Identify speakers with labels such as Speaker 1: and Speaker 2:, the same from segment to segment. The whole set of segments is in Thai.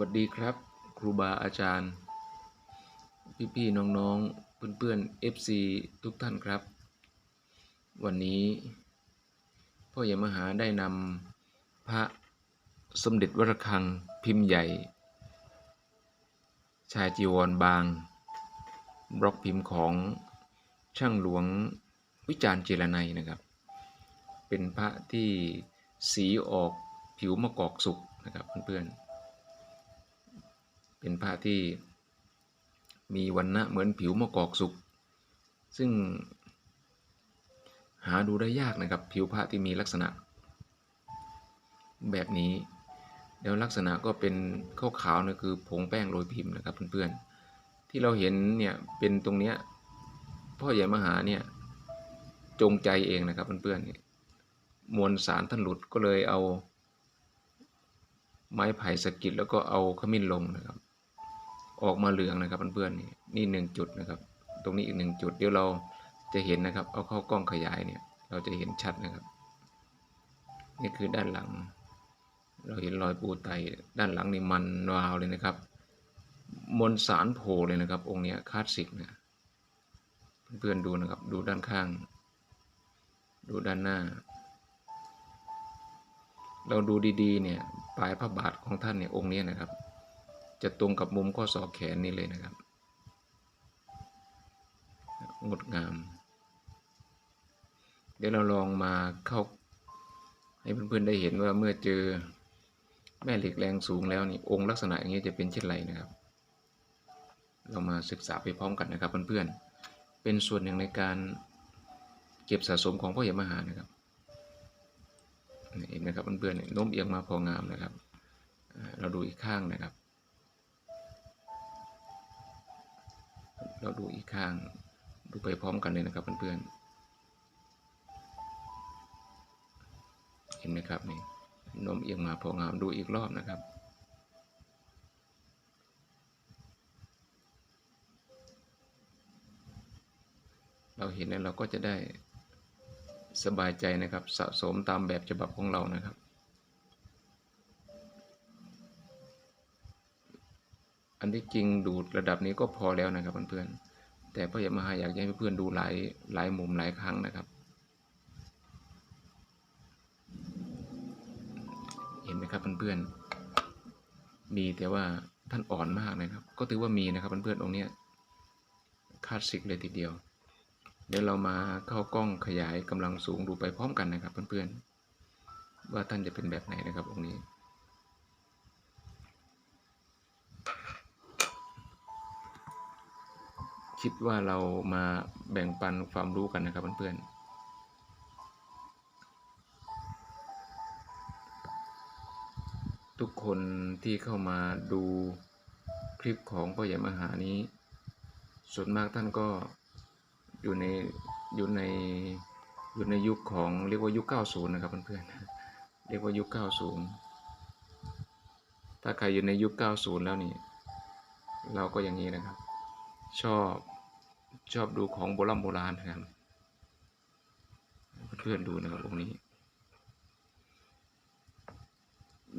Speaker 1: วัสดีครับ ครูบาอาจารย์ พี่ๆน้องๆ เพื่อนๆ FC ทุกท่านครับ วันนี้พ่อใหญ่มหาได้นำพระสมเด็จวรคังพิมพ์ใหญ่ ชายจีวรบาง บล็อกพิมพ์ของช่างหลวงวิจารณ์เจรไนยนะครับ เป็นพระที่สีออกผิวมะกอกสุกนะครับเพื่อนๆ เป็นพระที่มีวันณะเหมือนผิวมะกอกสุก ซึ่งหาดูได้ยากนะครับ ผิวพระที่มีลักษณะ แบบนี้ แล้วลักษณะก็เป็นขาวๆนะคือผงแป้งโรยพิมพ์นะครับเพื่อนๆ ที่เราเห็นเนี่ยเป็นตรงเนี้ยพ่อใหญ่มหาเนี่ยจงใจเองนะครับเพื่อนๆมวลสารท่านหลุดก็เลยเอาไม้ไผ่สกิดแล้วก็เอาขมิ้นลงนะครับ ออกมาเหลืองนะครับเพื่อนๆนี่นี่หนึ่งจุดนะครับ ตรงนี้อีกหนึ่งจุดเดี๋ยวเราจะเห็นนะครับ เอาเข้ากล้องขยายเนี่ย เราจะเห็นชัดนะครับ นี่คือด้านหลัง เราเห็นรอยปูไตด้านหลังนี่มันวาวเลยนะครับมวลสารโผล่เลยนะครับ องค์นี้คลาสสิกนะเพื่อนๆดูนะครับ ดูด้านข้าง ดูด้านหน้า เราดูดีๆ เนี่ยปลายพระบาทของท่านเนี่ยองค์นี้นะครับ จะตรงกับมุมข้อศอกแขนนี่เลยนะครับงดงาม เดี๋ยวเราลองมาเข้าให้เพื่อนๆได้เห็นว่าเมื่อเจอแม่เหล็กแรงสูงแล้วนี่องค์ลักษณะอย่างนี้จะเป็นเช่นไรนะครับ เรามาศึกษาไปพร้อมกันนะครับเพื่อนๆ เป็นส่วนหนึ่งในการเก็บสะสมของพ่อใหญ่มหานะครับเห็นไหมครับเพื่อนๆโน้มเอียงมาพองามนะครับ เราดูอีกข้างนะครับ เราดูอีกข้าง ดูไปพร้อมกันเลยนะครับเพื่อนๆ เห็นไหมครับนี่นมเอียงมาพองามดูอีกรอบนะครับ เราเห็นแล้วเราก็จะได้สบายใจนะครับ สะสมตามแบบฉบับของเรานะครับ อันที่จริงดูดระดับนี้ก็พอแล้วนะครับเพื่อนๆ แต่พ่อใหญ่มหาอยากให้เพื่อนๆดูหลายหลายมุมหลายครั้งนะครับ เห็นไหมครับเพื่อนๆ มีแต่ว่าท่านอ่อนมากนะครับ ก็ถือว่ามีนะครับเพื่อนๆองค์นี้คลาสสิกเลยทีเดียว เดี๋ยวเรามาเข้ากล้องขยายกำลังสูงดูไปพร้อมกันนะครับเพื่อนๆ ว่าท่านจะเป็นแบบไหนนะครับองค์นี้ คิดว่าเรามาแบ่งปันความรู้กันนะครับเพื่อนๆทุกคนที่เข้ามาดูคลิปของพ่อใหญ่มหานี้ ส่วนมากท่านก็อยู่ในอยู่ในอยู่ในยุคของเรียกว่ายุค 90 นะครับเพื่อนๆ เรียกว่ายุค 90 ถ้าใครอยู่ในยุค 90 แล้วนี่ เราก็อย่างนี้นะครับ ชอบ ชอบดูของโบราณโบราณนะครับเพื่อนๆดูนะครับองค์นี้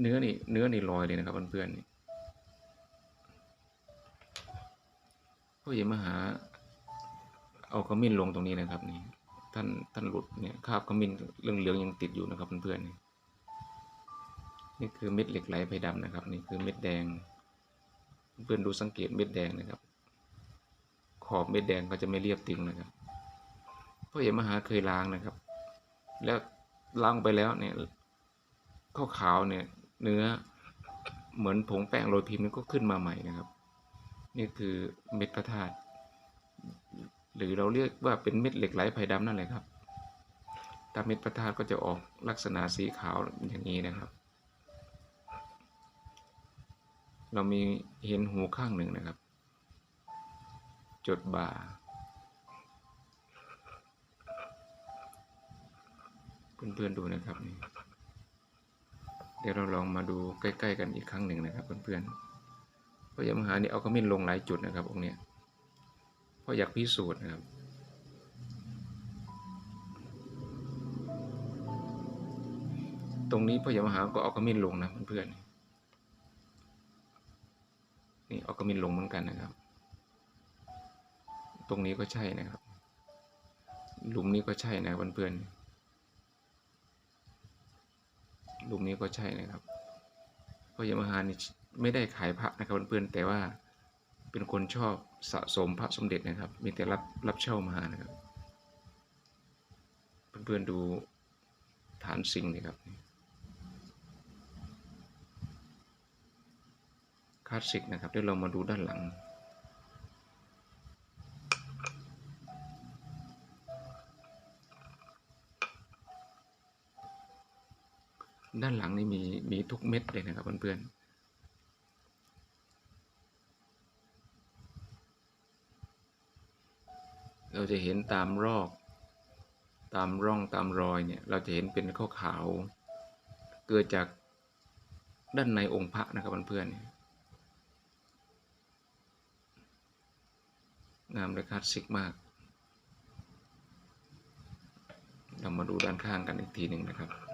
Speaker 1: เนื้อนี่เนื้อนี่ลอยเลยนะครับเพื่อนๆนี่พ่อใหญ่มหา เอาขมิ้นลงตรงนี้นะครับนี่ท่านท่านหลุดเนี่ยคาบขมิ้นเรื่องเหลืองยังติดอยู่นะครับเพื่อนๆนี่นี่คือเม็ดเหล็กไหลไผ่ดำนะครับ นี่คือเม็ดแดง เพื่อนดูสังเกตเม็ดแดงนะครับ อบเม็ดแดงก็จะไม่เรียบตึงนะครับพ่อเอ๋มหาเคยล้างนะครับ แล้วล้างไปแล้วเนี่ยข้าวขาวเนี่ย เนื้อเหมือนผงแป้งโรยพิมพ์นี่ก็ขึ้นมาใหม่นะครับ นี่คือเม็ดพระธาตุหรือเราเรียกว่าเป็นเม็ดเหล็กไหลไผ่ดำนั่นแหละครับถ้าเม็ดพระธาตุก็จะออกลักษณะสีขาวอย่างนี้นะครับ เรามีเห็นหูข้างหนึ่งนะครับ จดบ่า เพื่อนๆดูนะครับนี่เดี๋ยวเราลองมาดูใกล้ๆกันอีกครั้งหนึ่งนะครับ เพื่อนๆเพราะยามหานี่เอาขมิ้นลงหลายจุดนะครับองค์เนี้ยเพราะอยากพิสูจน์นะครับตรงนี้พ่อใหญ่มหาก็เอาขมิ้นลงนะเพื่อนๆนี่เอากระมินลงเหมือนกันนะครับ รงนี้ก็ใช่นะครับ หลุมนี้ก็ใช่นะเพื่อนๆหลุมนี้ก็ใช่นะครับเพราะยมาฮานี่ไม่ได้ขายพระนะครับเพื่อนๆแต่ว่าเป็นคนชอบสะสมพระสมเด็จนะครับ มีแต่รับรับเช่ามานะครับ เพื่อนๆดูฐานสิงห์นี่ครับคลาสสิกนะครับเดี๋ยวเรามาดูด้านหลัง มีมีทุกเม็ดเลยนะครับเพื่อนๆเราจะเห็นตามรอก ตามร่องตามรอยเนี่ย เราจะเห็นเป็นขาวขาว เกิดจากด้านในองค์พระนะครับเพื่อนๆงามและคลาสสิกมาก เรามาดูด้านข้างกันอีกทีหนึ่งนะครับ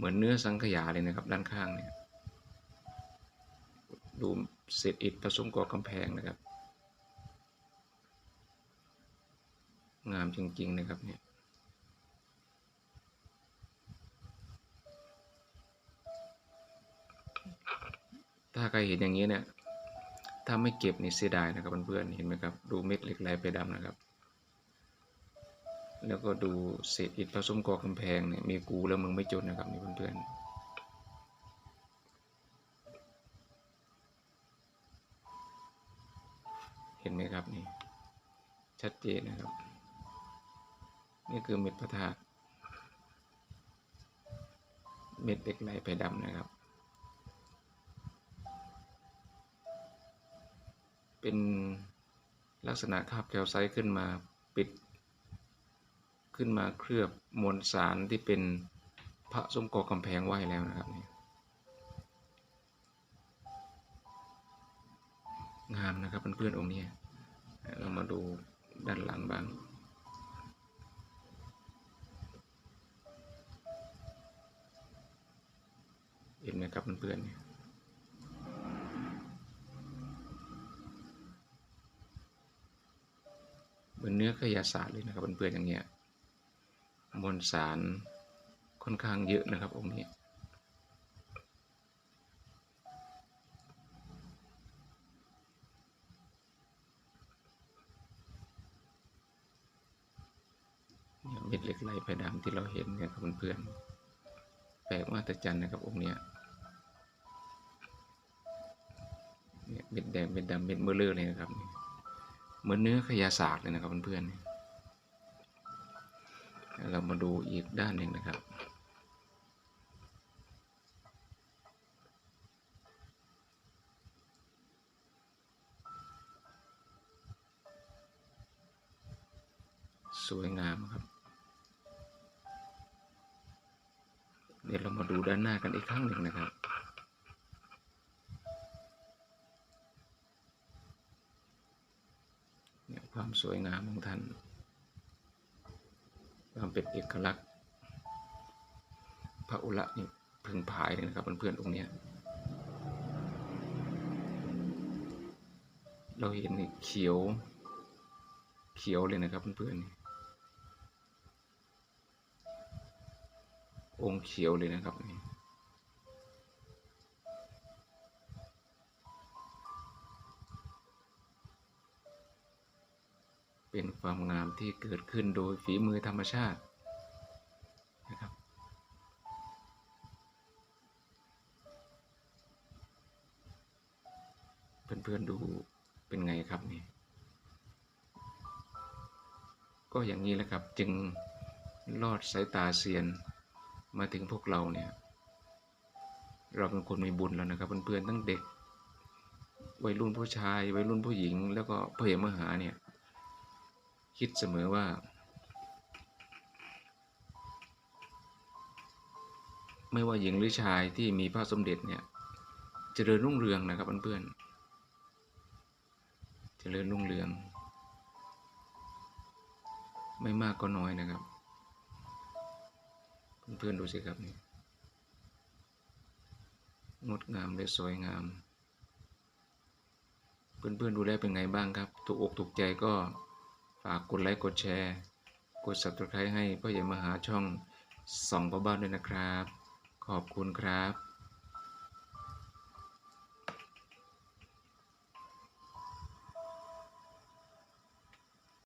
Speaker 1: เหมือนเนื้อสังขยาเลยนะครับ ด้านข้างเนี่ยดูเศษอิฐผสมกับกำแพงนะครับ งามจริงๆนะครับเนี่ยถ้าใครเห็นอย่างนี้เนี่ยถ้าไม่เก็บนี่เสียดายนะครับเพื่อนๆเห็นไหมครับ ดูเม็ดเหล็กไหลไปดำนะครับ แล้วก็ดูเศษอิฐผสมกอกำแพงเนี่ยมีกูแล้วมึงไม่จนนะครับนี่เพื่อนๆเห็นไหมครับนี่ ชัดเจนนะครับ นี่คือเม็ดพระธาตุเม็ดเหล็กไหลไปดำนะครับ เป็นลักษณะคาบแคลไซต์ขึ้นมาปิด ขึ้นมาเคลือบมวลสารที่เป็นพระสมกอกำแพงไว้แล้วนะครับนี่งามนะครับเพื่อนๆองค์นี้เรามาดูด้านหลังบ้างเห็นไหมครับเพื่อนๆเนี่ยเหมือนเนื้อขยะศาสตร์เลยนะครับเพื่อนๆอย่างเงี้ย มวลสารค่อนข้างเยอะนะครับองค์นี้เนี่ยเม็ดเหล็กไหลไฟดำที่เราเห็นเนี่ยครับเพื่อนๆแปลกมาต่จันนะครับองค์เนี้ยเนี่ยเม็ดแดงเม็ดดำเม็ดเบลเลอร์เลยนะครับ เหมือนเนื้อขยะสากเลยนะครับเพื่อนๆ เรามาดูอีกด้านหนึ่งนะครับ สวยงามครับ เดี๋ยวเรามาดูด้านหน้ากันอีกครั้งหนึ่งนะครับความสวยงามของท่าน เป็นเอกลักษณ์ พระอุระนี่พึงผายเลยนะครับเพื่อนๆองค์เนี้ยเราเห็นนี่เขียว เขียวเลยนะครับเพื่อนๆองค์เขียวเลยนะครับนี่ เป็นความงามที่เกิดขึ้นโดยฝีมือธรรมชาตินะครับเพื่อนๆดูเป็นไงครับนี่ก็อย่างนี้แหละครับจึงลอดสายตาเซียนมาถึงพวกเราเนี่ย เราเป็นคนมีบุญแล้วนะครับเพื่อนๆทั้งเด็กวัยรุ่นผู้ชายวัยรุ่นผู้หญิง แล้วก็เพื่อเหมหาเนี่ย คิดเสมอว่า ไม่ว่าหญิงหรือชายที่มีพระสมเด็จเนี่ยจเจริญรุ่งเรืองนะครับเพื่อนๆเจริญรุ่งเรือง ไม่มากก็น้อยนะครับ เพื่อนๆดูสิครับนี่งดงามและสวยงาม เพื่อนๆดูแลเป็นไงบ้างครับ ถูกอกถูกใจก็ ฝากกดไลค์กดแชร์ กด subscribe ให้พ่อใหญ่มาหาช่องส่องพ่อบ้านด้วยนะครับ ขอบคุณครับ